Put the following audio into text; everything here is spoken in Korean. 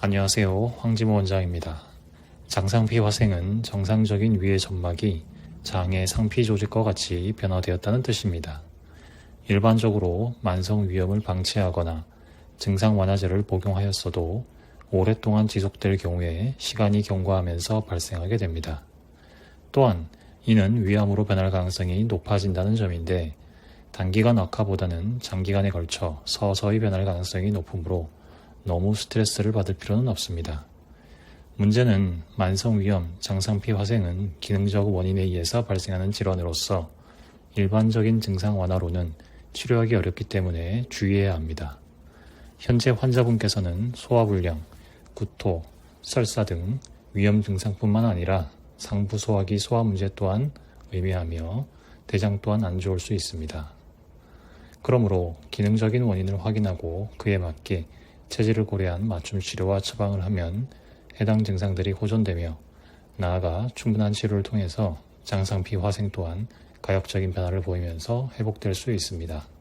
안녕하세요. 황지모 원장입니다. 장상피 화생은 정상적인 위의 점막이 장의 상피 조직과 같이 변화되었다는 뜻입니다. 일반적으로 만성 위염을 방치하거나 증상 완화제를 복용하였어도 오랫동안 지속될 경우에 시간이 경과하면서 발생하게 됩니다. 또한 이는 위암으로 변할 가능성이 높아진다는 점인데 단기간 악화보다는 장기간에 걸쳐 서서히 변할 가능성이 높으므로 너무 스트레스를 받을 필요는 없습니다. 문제는 만성 위염, 장상피 화생은 기능적 원인에 의해서 발생하는 질환으로서 일반적인 증상 완화로는 치료하기 어렵기 때문에 주의해야 합니다. 현재 환자분께서는 소화불량, 구토, 설사 등 위염 증상뿐만 아니라 상부 소화기 소화 문제 또한 의미하며 대장 또한 안 좋을 수 있습니다. 그러므로 기능적인 원인을 확인하고 그에 맞게 체질을 고려한 맞춤 치료와 처방을 하면 해당 증상들이 호전되며 나아가 충분한 치료를 통해서 장상피 화생 또한 가역적인 변화를 보이면서 회복될 수 있습니다.